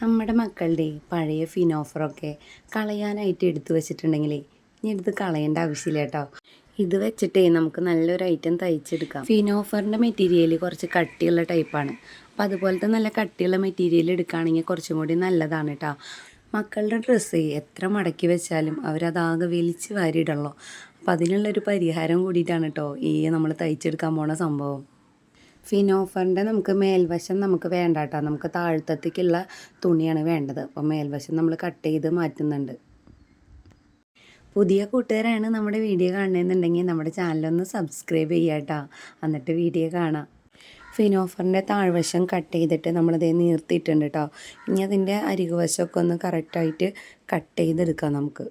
നമ്മുടെ മക്കളുടെ പഴയ ഫിനോഫറൊക്കെ കളയാനായിട്ട് എടുത്തു വെച്ചിട്ടുണ്ടെങ്കിലേ ഇനി എടുത്ത് കളയേണ്ട ആവശ്യമില്ല കേട്ടോ. ഇത് വെച്ചിട്ടേ നമുക്ക് നല്ലൊരു ഐറ്റം തയ്ച്ചെടുക്കാം. ഫിനോഫറിന്റെ മെറ്റീരിയൽ കുറച്ച് കട്ടിയുള്ള ടൈപ്പാണ് അപ്പം അതുപോലത്തെ നല്ല കട്ടിയുള്ള മെറ്റീരിയൽ എടുക്കുകയാണെങ്കിൽ കുറച്ചും കൂടി നല്ലതാണ് കേട്ടോ. മക്കളുടെ ഡ്രസ്സ് എത്ര മടക്കി വെച്ചാലും അവരതാകെ വലിച്ച് വാരിയിടുള്ളൂ അപ്പം അതിനുള്ളൊരു പരിഹാരം കൂടിയിട്ടാണ് കേട്ടോ ഈ നമ്മൾ തയ്ച്ചെടുക്കാൻ പോണ സംഭവം. ഫിനോഫറിന്റെ നമുക്ക് മേൽവശം നമുക്ക് വേണ്ട കേട്ടോ നമുക്ക് താഴ്ത്തത്തേക്കുള്ള തുണിയാണ് വേണ്ടത്. അപ്പോൾ മേൽവശം നമ്മൾ കട്ട് ചെയ്ത് മാറ്റുന്നുണ്ട്. പുതിയ കൂട്ടുകാരാണ് നമ്മുടെ വീഡിയോ കാണണമെന്നുണ്ടെങ്കിൽ നമ്മുടെ ചാനലൊന്ന് സബ്സ്ക്രൈബ് ചെയ്യുക കേട്ടോ എന്നിട്ട് വീഡിയോ കാണാം. ഫിനോഫറിന്റെ താഴ്വശം കട്ട് ചെയ്തിട്ട് നമ്മളതേ നീർത്തിയിട്ടുണ്ട് കേട്ടോ ഇനി അതിന്റെ അരികുവശമൊക്കെ ഒന്ന് കറക്റ്റായിട്ട് കട്ട് ചെയ്തെടുക്കാം നമുക്ക്.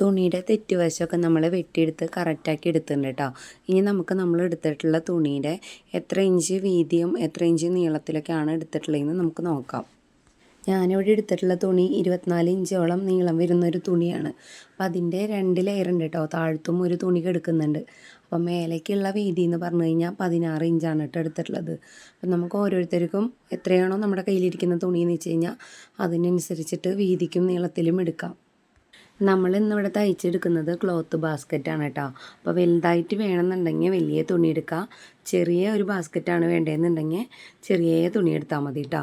തുണിയുടെ തെറ്റുവശമൊക്കെ നമ്മൾ വെട്ടിയെടുത്ത് കറക്റ്റാക്കി എടുത്തിട്ടുണ്ട് കേട്ടോ ഇനി നമുക്ക് നമ്മൾ എടുത്തിട്ടുള്ള തുണിയുടെ എത്ര ഇഞ്ച് വീതിയും എത്ര ഇഞ്ച് നീളത്തിലൊക്കെയാണ് എടുത്തിട്ടുള്ളതെന്ന് നമുക്ക് നോക്കാം. ഞാനിവിടെ എടുത്തിട്ടുള്ള തുണി ഇരുപത്തിനാല് ഇഞ്ചോളം നീളം വരുന്നൊരു തുണിയാണ്. അപ്പം അതിന്റെ രണ്ട് ലെയർ ഉണ്ട് കേട്ടോ താഴത്തും ഒരു തുണി കെടുക്കുന്നുണ്ട്. അപ്പം മേലേക്കുള്ള വീതി എന്ന് പറഞ്ഞു കഴിഞ്ഞാൽ പതിനാറ് ഇഞ്ചാണ് കേട്ടോ എടുത്തിട്ടുള്ളത്. അപ്പം നമുക്ക് ഓരോരുത്തർക്കും എത്രയാണോ നമ്മുടെ കയ്യിലിരിക്കുന്ന തുണി എന്ന് വെച്ച് കഴിഞ്ഞാൽ അതിനനുസരിച്ചിട്ട് വീതിക്കും നീളത്തിലും എടുക്കാം. നമ്മൾ ഇന്നിവിടെ തയ്ച്ചെടുക്കുന്നത് ക്ലോത്ത് ബാസ്ക്കറ്റാണ് കേട്ടോ അപ്പോൾ വലുതായിട്ട് വേണമെന്നുണ്ടെങ്കിൽ വലിയ തുണി എടുക്കുക ചെറിയ ഒരു ബാസ്ക്കറ്റാണ് വേണ്ടതെന്നുണ്ടെങ്കിൽ ചെറിയ തുണി എടുത്താൽ മതി കേട്ടോ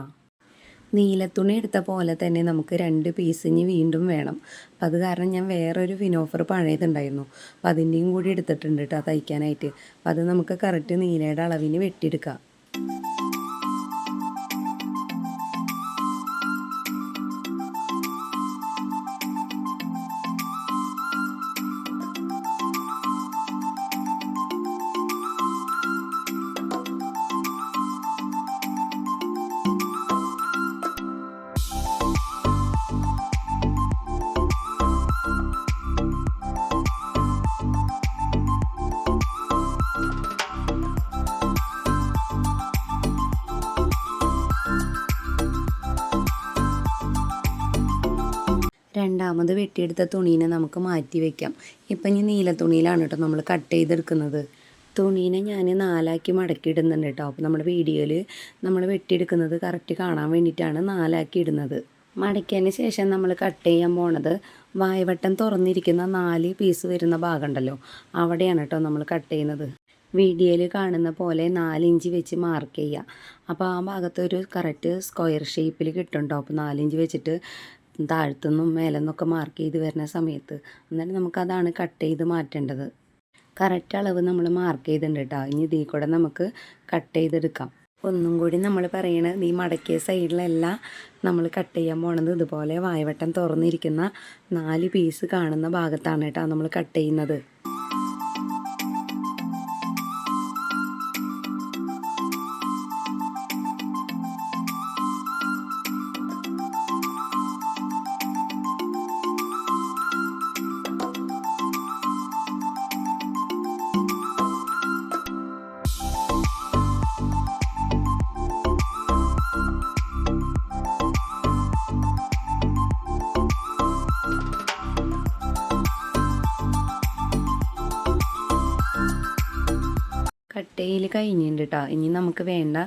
തുണി എടുത്ത പോലെ തന്നെ നമുക്ക് രണ്ട് പീസ് ഇനി വീണ്ടും വേണം. അപ്പം അത് കാരണം ഞാൻ വേറൊരു ഫിനോഫർ പഴയതുണ്ടായിരുന്നു. അപ്പം അതിന്റെയും കൂടി എടുത്തിട്ടുണ്ട് കേട്ടോ തയ്ക്കാനായിട്ട്. അപ്പം അത് നമുക്ക് കറക്റ്റ് നീലയുടെ അളവിന് വെട്ടിയെടുക്കാം. രണ്ടാമത് വെട്ടിയെടുത്ത തുണീനെ നമുക്ക് മാറ്റി വെക്കാം. ഇപ്പം ഇനി നീല തുണിയിലാണ് കേട്ടോ നമ്മൾ കട്ട് ചെയ്തെടുക്കുന്നത്. തുണീനെ ഞാൻ നാലാക്കി മടക്കി ഇടുന്നുണ്ട് കേട്ടോ. അപ്പോൾ നമ്മുടെ വീഡിയോയിൽ നമ്മൾ വെട്ടിയെടുക്കുന്നത് കറക്റ്റ് കാണാൻ വേണ്ടിയിട്ടാണ് നാലാക്കി ഇടുന്നത്. മടക്കിയതിന് ശേഷം നമ്മൾ കട്ട് ചെയ്യാൻ പോണത് വായവട്ടം തുറന്നിരിക്കുന്ന നാല് പീസ് വരുന്ന ഭാഗമുണ്ടല്ലോ. അവിടെയാണ് കേട്ടോ നമ്മൾ കട്ട് ചെയ്യുന്നത്. വീഡിയോയിൽ കാണുന്ന പോലെ നാലിഞ്ച് വെച്ച് മാർക്ക് ചെയ്യുക. അപ്പോൾ ആ ഭാഗത്തൊരു കറക്റ്റ് സ്ക്വയർ ഷേപ്പിൽ കിട്ടും കേട്ടോ. അപ്പോൾ നാലിഞ്ച് വെച്ചിട്ട് താഴത്തുനിന്നും മേലെന്നൊക്കെ മാർക്ക് ചെയ്ത് വരുന്ന സമയത്ത് അന്നേരം നമുക്കതാണ് കട്ട് ചെയ്ത് മാറ്റേണ്ടത്. കറക്റ്റ് അളവ് നമ്മൾ മാർക്ക് ചെയ്തിട്ടുണ്ട് കേട്ടോ ഇനി ഇതിൽ കൂടെ നമുക്ക് കട്ട് ചെയ്തെടുക്കാം. ഒന്നും കൂടി നമ്മൾ പറയണത് ഈ മടക്കിയ സൈഡിലെല്ലാം നമ്മൾ കട്ട് ചെയ്യാൻ പോണത് ഇതുപോലെ വായവട്ടം തുറന്നിരിക്കുന്ന നാല് പീസ് കാണുന്ന ഭാഗത്താണ് കേട്ടോ നമ്മൾ കട്ട് ചെയ്യുന്നത്. കട്ടയിൽ കഴിഞ്ഞിട്ടുണ്ട് കേട്ടോ ഇനി നമുക്ക് വേണ്ട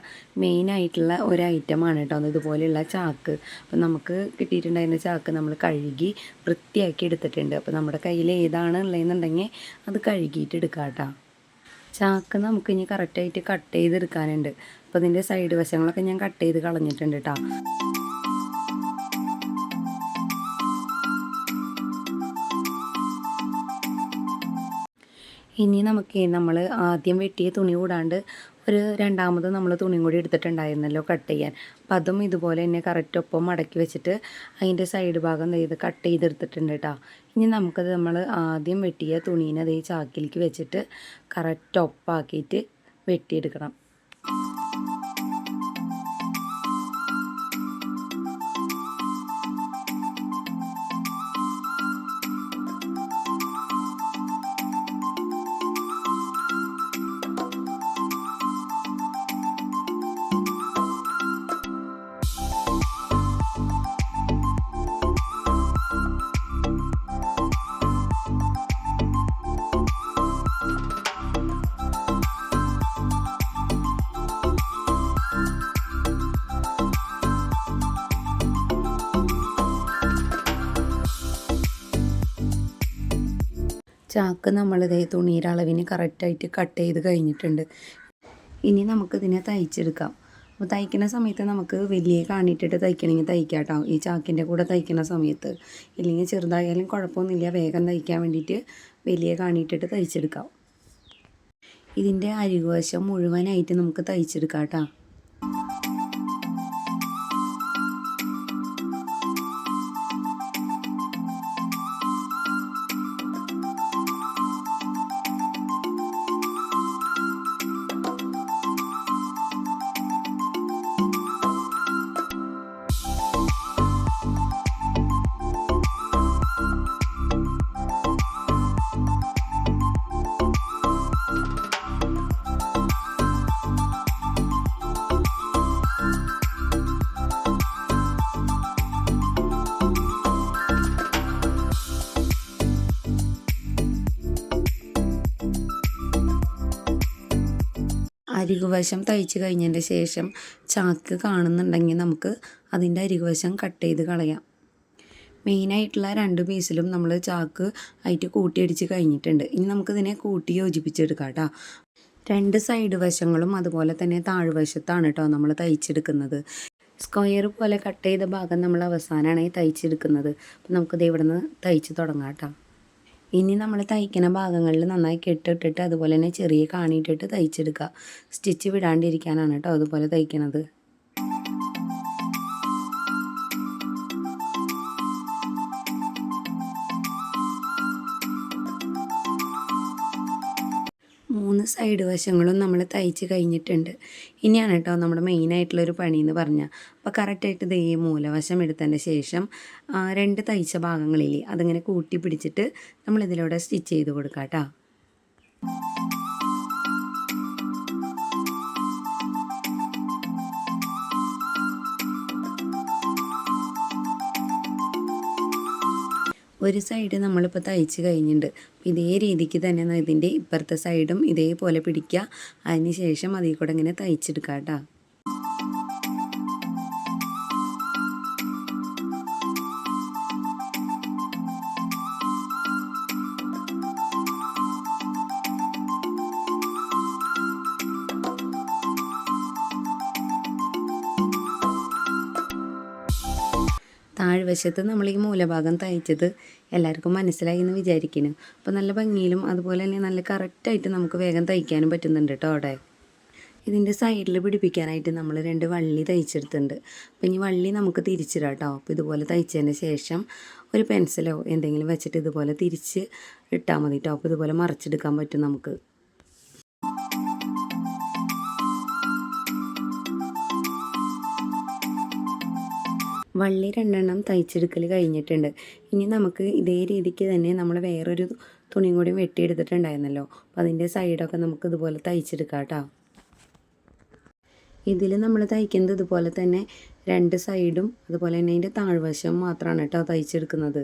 മെയിൻ ആയിട്ടുള്ള ഒരു ഐറ്റമാണ് കേട്ടോ ഇതുപോലെയുള്ള ചാക്ക്. അപ്പോൾ നമുക്ക് കിട്ടിയിട്ടുണ്ടായിരുന്ന ചാക്ക് നമ്മൾ കഴുകി വൃത്തിയാക്കി എടുത്തിട്ടുണ്ട്. അപ്പോൾ നമ്മുടെ കയ്യിൽ ഏതാണ് ഉള്ളതെന്നുണ്ടെങ്കിൽ അത് കഴുകിയിട്ട് എടുക്കാം കേട്ടോ ചാക്ക് നമുക്ക് ഇനി കറക്റ്റായിട്ട് കട്ട് ചെയ്തെടുക്കാനുണ്ട്. അപ്പോൾ ഇതിന്റെ സൈഡ് വശങ്ങളൊക്കെ ഞാൻ കട്ട് ചെയ്ത് കളഞ്ഞിട്ടുണ്ട് കേട്ടോ ഇനി നമുക്ക് നമ്മൾ ആദ്യം വെട്ടിയ തുണി കൂടാണ്ട് ഒരു രണ്ടാമത് നമ്മൾ തുണിയും കൂടി എടുത്തിട്ടുണ്ടായിരുന്നല്ലോ കട്ട് ചെയ്യാൻ. അപ്പം അതും ഇതുപോലെ തന്നെ കറക്റ്റ് ഒപ്പം മടക്കി വെച്ചിട്ട് അതിന്റെ സൈഡ് ഭാഗം ചെയ്ത് കട്ട് ചെയ്തെടുത്തിട്ടുണ്ട് കേട്ടോ ഇനി നമുക്കത് നമ്മൾ ആദ്യം വെട്ടിയ തുണീനെ അതേ ചാക്കിലേക്ക് വെച്ചിട്ട് കറക്റ്റ് ഒപ്പാക്കിയിട്ട് വെട്ടിയെടുക്കണം. ചാക്ക് നമ്മളിതേ തുണിയുടെ അളവിന് കറക്റ്റായിട്ട് കട്ട് ചെയ്ത് കഴിഞ്ഞിട്ടുണ്ട്. ഇനി നമുക്കിതിനെ തയ്ച്ചെടുക്കാം. അപ്പോൾ തയ്ക്കുന്ന സമയത്ത് നമുക്ക് വലിയ കാണിട്ടിട്ട് തയ്ക്കണമെങ്കിൽ തയ്ക്കാം കേട്ടോ. ഈ ചാക്കിന്റെ കൂടെ തയ്ക്കുന്ന സമയത്ത്. ഇല്ലെങ്കിൽ ചെറുതായാലും കുഴപ്പമൊന്നുമില്ല. വേഗം തയ്ക്കാൻ വേണ്ടിയിട്ട് വലിയ കാണിട്ടിട്ട് തയ്ച്ചെടുക്കാം. ഇതിന്റെ അരികുവശം മുഴുവനായിട്ട് നമുക്ക് തയ്ച്ചെടുക്കാം കേട്ടോ. അരികുവശം തയ്ച്ച് കഴിഞ്ഞതിന്റെ ശേഷം ചാക്ക് കാണുന്നുണ്ടെങ്കിൽ നമുക്ക് അതിന്റെ അരികുവശം കട്ട് ചെയ്ത് കളയാം. മെയിനായിട്ടുള്ള രണ്ട് പീസിലും നമ്മൾ ചാക്ക് ആയിട്ട് കൂട്ടിയടിച്ച് കഴിഞ്ഞിട്ടുണ്ട്. ഇനി നമുക്കിതിനെ കൂട്ടി യോജിപ്പിച്ചെടുക്കാം കേട്ടോ. രണ്ട് സൈഡ് വശങ്ങളും അതുപോലെ തന്നെ താഴ്വശത്താണ് കേട്ടോ നമ്മൾ തയ്ച്ചെടുക്കുന്നത്. സ്ക്വയർ പോലെ കട്ട് ചെയ്ത ഭാഗം നമ്മൾ അവസാനമാണ് തയ്ച്ചെടുക്കുന്നത്. അപ്പം നമുക്കിത് ഇവിടെ നിന്ന് തയ്ച്ച് തുടങ്ങാം കേട്ടോ. ഇനി നമ്മൾ തയ്ക്കുന്ന ഭാഗങ്ങളിൽ നന്നായി കെട്ടിട്ടിട്ട് അതുപോലെ തന്നെ ചെറിയ കാണിയിട്ടിട്ട് തയ്ച്ചെടുക്കുക. സ്റ്റിച്ച് വിടാണ്ടിരിക്കാനാണ് കേട്ടോ അതുപോലെ തയ്ക്കണത്. മൂന്ന് സൈഡ് വശങ്ങളും നമ്മൾ തയ്ച്ച് കഴിഞ്ഞിട്ടുണ്ട്. ഇനിയാണ് കേട്ടോ നമ്മുടെ മെയിനായിട്ടുള്ളൊരു പണി എന്ന് പറഞ്ഞാൽ അപ്പോൾ കറക്റ്റായിട്ട് ഇത് ഈ മൂലവശം എടുത്തതിന് ശേഷം രണ്ട് തയ്ച്ച ഭാഗങ്ങളിൽ അതിങ്ങനെ കൂട്ടി പിടിച്ചിട്ട് നമ്മളിതിലൂടെ സ്റ്റിച്ച് ചെയ്ത് കൊടുക്കാം കേട്ടോ ഒരു സൈഡ് നമ്മളിപ്പോൾ തയ്ച്ച് കഴിഞ്ഞിട്ടുണ്ട് ഇതേ രീതിക്ക് തന്നെ ഇതിന്റെ ഇപ്പുറത്തെ സൈഡും ഇതേപോലെ പിടിക്കുക അതിന് ശേഷം അതിൽ കൂടെ ഇങ്ങനെ തയ്ച്ചെടുക്കുക കേട്ടോ താഴ്വശത്ത് നമ്മൾ ഈ മൂലഭാഗം തയ്ച്ചത് എല്ലാവർക്കും മനസ്സിലായി എന്ന് വിചാരിക്കുന്നു. അപ്പോൾ നല്ല ഭംഗിയിലും അതുപോലെ തന്നെ നല്ല കറക്റ്റായിട്ട് നമുക്ക് വേഗം തയ്ക്കാനും പറ്റുന്നുണ്ട് കേട്ടോ അവിടെ. ഇതിന്റെ സൈഡിൽ പിടിപ്പിക്കാനായിട്ട് നമ്മൾ രണ്ട് വള്ളി തയ്ച്ചെടുത്തിട്ടുണ്ട്. അപ്പോൾ ഇനി വള്ളി നമുക്ക് തിരിച്ചിടാം കേട്ടോ അപ്പോൾ ഇതുപോലെ തയ്ച്ചതിന് ശേഷം ഒരു പെൻസിലോ എന്തെങ്കിലും വെച്ചിട്ട് ഇതുപോലെ തിരിച്ച് ഇട്ടാൽ മതി കേട്ടോ അപ്പോൾ ഇതുപോലെ മറിച്ചെടുക്കാൻ പറ്റും നമുക്ക്. വള്ളി രണ്ടെണ്ണം തയ്ച്ചെടുക്കൽ കഴിഞ്ഞിട്ടുണ്ട്. ഇനി നമുക്ക് ഇതേ രീതിക്ക് തന്നെ നമ്മൾ വേറൊരു തുണിയും കൂടി വെട്ടിയെടുത്തിട്ടുണ്ടായിരുന്നല്ലോ. അപ്പോൾ അതിന്റെ സൈഡൊക്കെ നമുക്ക് ഇതുപോലെ തയ്ച്ചെടുക്കാം കേട്ടോ. ഇതിൽ നമ്മൾ തയ്ക്കുന്നത് ഇതുപോലെ തന്നെ രണ്ട് സൈഡും അതുപോലെ തന്നെ അതിന്റെ താഴ്വശം മാത്രമാണ് കേട്ടോ തയ്ച്ചെടുക്കുന്നത്.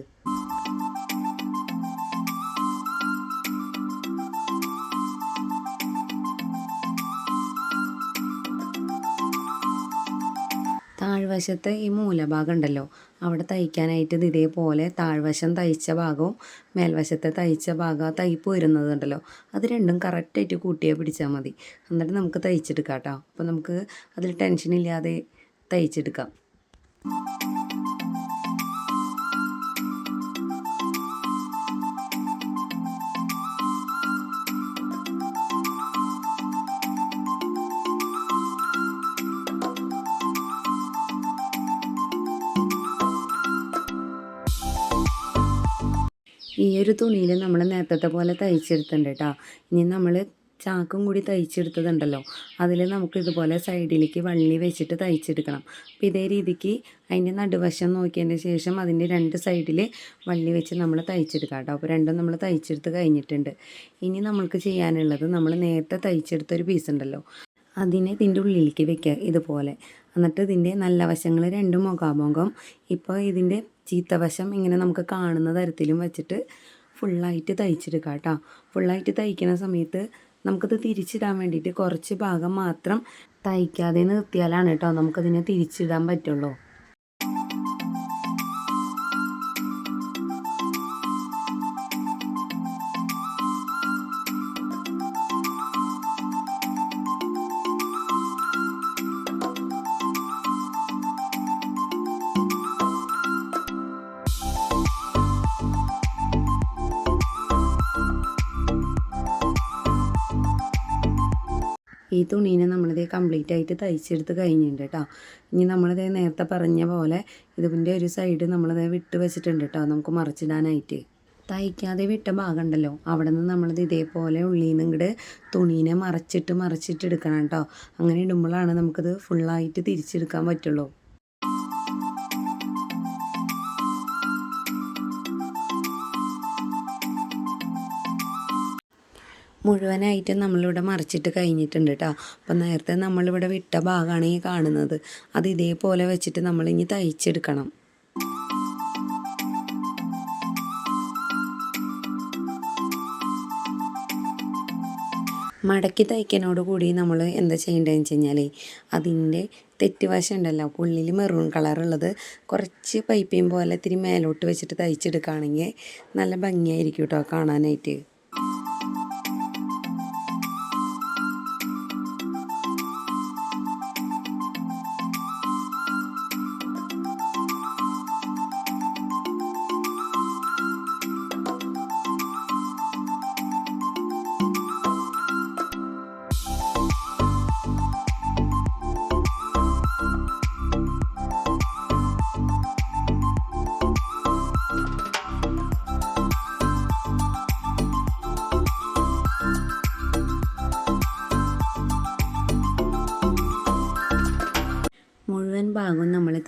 താഴ്വശത്തെ ഈ മൂലഭാഗം ഉണ്ടല്ലോ അവിടെ തയ്ക്കാനായിട്ട് ഇത് ഇതേപോലെ താഴ്വശം തയ്ച്ച ഭാഗവും മേൽവശത്തെ തയ്ച്ച ഭാഗം തയ്പ്പ് വരുന്നതുണ്ടല്ലോ. അത് രണ്ടും കറക്റ്റായിട്ട് കൂട്ടിയേ പിടിച്ചാൽ മതി. എന്നിട്ട് നമുക്ക് തയ്ച്ചെടുക്കാം കേട്ടോ അപ്പോൾ നമുക്ക് അതിൽ ടെൻഷൻ ഇല്ലാതെ തയ്ച്ചെടുക്കാം. ഈ ഒരു തുണിയിൽ നമ്മൾ നേരത്തെ പോലെ തയ്ച്ചെടുത്തിട്ടുണ്ട് കേട്ടോ ഇനി നമ്മൾ ചാക്കും കൂടി തയ്ച്ചെടുത്തതുണ്ടല്ലോ. അതിൽ നമുക്ക് ഇതുപോലെ സൈഡിലേക്ക് വള്ളി വെച്ചിട്ട് തയ്ച്ചെടുക്കണം. അപ്പോൾ ഇതേ രീതിക്ക് അതിന്റെ നടുവശം നോക്കിയതിന് ശേഷം അതിന്റെ രണ്ട് സൈഡിൽ വള്ളി വെച്ച് നമ്മൾ തയ്ച്ചെടുക്കാം കേട്ടോ അപ്പോൾ രണ്ടും നമ്മൾ തയ്ച്ചെടുത്ത് കഴിഞ്ഞിട്ടുണ്ട്. ഇനി നമ്മൾക്ക് ചെയ്യാനുള്ളത് നമ്മൾ നേരത്തെ തയ്ച്ചെടുത്ത ഒരു പീസ് ഉണ്ടല്ലോ. അതിനെ ഇതിന്റെ ഉള്ളിലേക്ക് വെക്കുക ഇതുപോലെ. എന്നിട്ട് ഇതിന്റെ നല്ല വശങ്ങൾ രണ്ടും മുഖാമുഖം. ഇപ്പോൾ ഇതിന്റെ ചീത്തവശം ഇങ്ങനെ നമുക്ക് കാണുന്ന തരത്തിലും വെച്ചിട്ട് ഫുള്ളായിട്ട് തയ്ച്ചെടുക്കുക കേട്ടോ. ഫുള്ളായിട്ട് തയ്ക്കുന്ന സമയത്ത് നമുക്കത് തിരിച്ചിടാൻ വേണ്ടിയിട്ട് കുറച്ച് ഭാഗം മാത്രം തയ്ക്കാതെ നിർത്തിയാലാണ് കേട്ടോ നമുക്കതിനെ തിരിച്ചിടാൻ പറ്റുള്ളൂ. ഈ തുണീനെ നമ്മളിത് കംപ്ലീറ്റ് ആയിട്ട് തയ്ച്ചെടുത്ത് കഴിഞ്ഞിട്ടുണ്ട് കേട്ടോ ഇനി നമ്മളിത് നേരത്തെ പറഞ്ഞ പോലെ ഇതിന്റെ ഒരു സൈഡ് നമ്മളിത് വിട്ട് വെച്ചിട്ടുണ്ട് കേട്ടോ നമുക്ക് മറിച്ചിടാനായിട്ട്. തയ്ക്കാതെ വിട്ട ഭാഗം ഉണ്ടല്ലോ അവിടെ നിന്ന് നമ്മളിത് ഇതേപോലെ ഉള്ളിൽ നിന്ന് ഇങ്ങോട്ട് തുണീനെ മറച്ചിട്ട് മറച്ചിട്ട് എടുക്കണം കേട്ടോ അങ്ങനെ ഇടുമ്പോഴാണ് നമുക്കിത് ഫുള്ളായിട്ട് തിരിച്ചെടുക്കാൻ പറ്റുള്ളൂ. മുഴുവനായിട്ടും നമ്മളിവിടെ മറിച്ചിട്ട് കഴിഞ്ഞിട്ടുണ്ട് കേട്ടോ അപ്പം നേരത്തെ നമ്മളിവിടെ വിട്ട ഭാഗമാണ് ഈ കാണുന്നത്. അത് ഇതേപോലെ വെച്ചിട്ട് നമ്മളിനി തയ്ച്ചെടുക്കണം. മടക്കി തയ്ക്കനോട് കൂടി നമ്മൾ എന്താ ചെയ്യേണ്ടതെന്ന് വെച്ച് കഴിഞ്ഞാൽ അതിന്റെ തെറ്റുവശം ഉണ്ടല്ലോ. ഉള്ളിൽ മെറൂൺ കളറുള്ളത് കുറച്ച് പൈപ്പിയും പോലെ ഇത്തിരി മേലോട്ട് വെച്ചിട്ട് തയ്ച്ചെടുക്കുകയാണെങ്കിൽ നല്ല ഭംഗിയായിരിക്കും കേട്ടോ കാണാനായിട്ട്.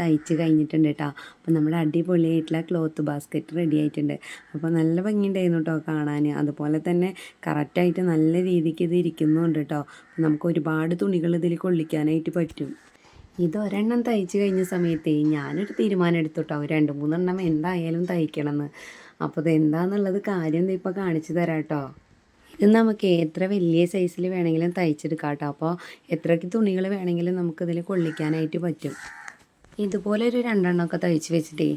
തയ്ച്ച് കഴിഞ്ഞിട്ടുണ്ട് കേട്ടോ അപ്പോൾ നമ്മുടെ അടിപൊളിയായിട്ടുള്ള ക്ലോത്ത് ബാസ്ക്കറ്റ് റെഡി ആയിട്ടുണ്ട്. അപ്പോൾ നല്ല ഭംഗിയുണ്ടായിരുന്നു കേട്ടോ കാണാൻ അതുപോലെ തന്നെ കറക്റ്റായിട്ട് നല്ല രീതിക്ക് ഇത് ഇരിക്കുന്നുണ്ട് കേട്ടോ നമുക്ക് ഒരുപാട് തുണികൾ ഇതിൽ കൊള്ളിക്കാനായിട്ട് പറ്റും. ഇതൊരെണ്ണം തയ്ച്ച് കഴിഞ്ഞ സമയത്തേ ഞാനൊരു തീരുമാനം എടുത്തു കേട്ടോ രണ്ട് മൂന്നെണ്ണം എന്തായാലും തയ്ക്കണമെന്ന്. അപ്പോൾ ഇത് കാര്യം ദേ ഇപ്പോൾ കാണിച്ചു തരാം കേട്ടോ ഇത് നമുക്ക് എത്ര വലിയ സൈസിൽ വേണമെങ്കിലും തയ്ച്ചെടുക്കാം കേട്ടോ അപ്പോൾ എത്രയ്ക്ക് തുണികൾ വേണമെങ്കിലും നമുക്കിതിൽ കൊള്ളിക്കാനായിട്ട് പറ്റും. ഇതുപോലെ ഒരു രണ്ടെണ്ണമൊക്കെ തയ്ച്ച് വെച്ചിട്ടേ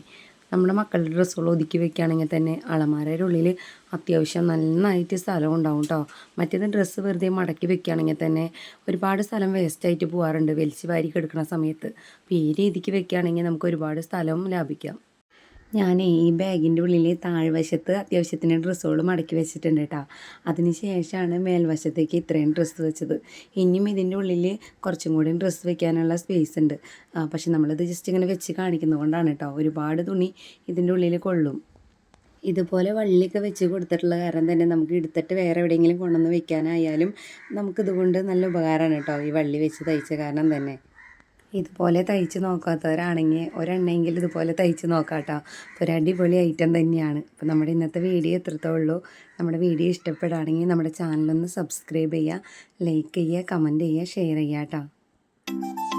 നമ്മുടെ മക്കളുടെ ഡ്രസ്സുകൾ ഒതുക്കി വെക്കുകയാണെങ്കിൽ തന്നെ അളമാരയുടെ ഉള്ളിൽ അത്യാവശ്യം നന്നായിട്ട് സ്ഥലം ഉണ്ടാവും കേട്ടോ മറ്റേത് ഡ്രസ്സ് വെറുതെ മടക്കി വെക്കുകയാണെങ്കിൽ തന്നെ ഒരുപാട് സ്ഥലം വേസ്റ്റായിട്ട് പോകാറുണ്ട് വലിച്ച് വാരി കെടുക്കുന്ന സമയത്ത്. അപ്പോൾ ഈ രീതിക്ക് വെക്കുകയാണെങ്കിൽ നമുക്ക് ഒരുപാട് സ്ഥലം ലാഭിക്കാം. ഞാൻ ഈ ബാഗിന്റെ ഉള്ളിൽ താഴ്വശത്ത് അത്യാവശ്യത്തിന് ഡ്രസ്സുകൾ മടക്കി വെച്ചിട്ടുണ്ട് കേട്ടോ. അതിന് ശേഷമാണ് മേൽവശത്തേക്ക് ഇത്രയും ഡ്രസ്സ് വെച്ചത്. ഇനിയും ഇതിന്റെ ഉള്ളിൽ കുറച്ചും കൂടി ഡ്രസ്സ് വെക്കാനുള്ള സ്പേസ് ഉണ്ട്. പക്ഷെ നമ്മളിത് ജസ്റ്റ് ഇങ്ങനെ വെച്ച് കാണിക്കുന്നത് കൊണ്ടാണ് കേട്ടോ. ഒരുപാട് തുണി ഇതിന്റെ ഉള്ളിൽ കൊള്ളും. ഇതുപോലെ വള്ളിയൊക്കെ വെച്ച് കൊടുത്തിട്ടുള്ള കാരണം തന്നെ നമുക്ക് എടുത്തിട്ട് വേറെ എവിടെയെങ്കിലും കൊണ്ടുവന്ന് വെക്കാനായാലും നമുക്കിതുകൊണ്ട് നല്ല ഉപകാരമാണ് കേട്ടോ ഈ വള്ളി വെച്ച് തയ്ച്ച കാരണം തന്നെ. ഇതുപോലെ തയ്ച്ച് നോക്കാത്തവരാണെങ്കിൽ ഒരെണ്ണെങ്കിലും ഇതുപോലെ തയ്ച്ച് നോക്കാട്ടോ. കേട്ടോ അപ്പോൾ ഒരു അടിപൊളി ഐറ്റം തന്നെയാണ്. അപ്പോൾ നമ്മുടെ ഇന്നത്തെ വീഡിയോ എത്രത്തോളൂ നമ്മുടെ വീഡിയോ ഇഷ്ടപ്പെടുകയാണെങ്കിൽ നമ്മുടെ ചാനലൊന്ന് സബ്സ്ക്രൈബ് ചെയ്യുക ലൈക്ക് ചെയ്യുക കമന്റ് ചെയ്യുക ഷെയർ ചെയ്യുക കേട്ടോ.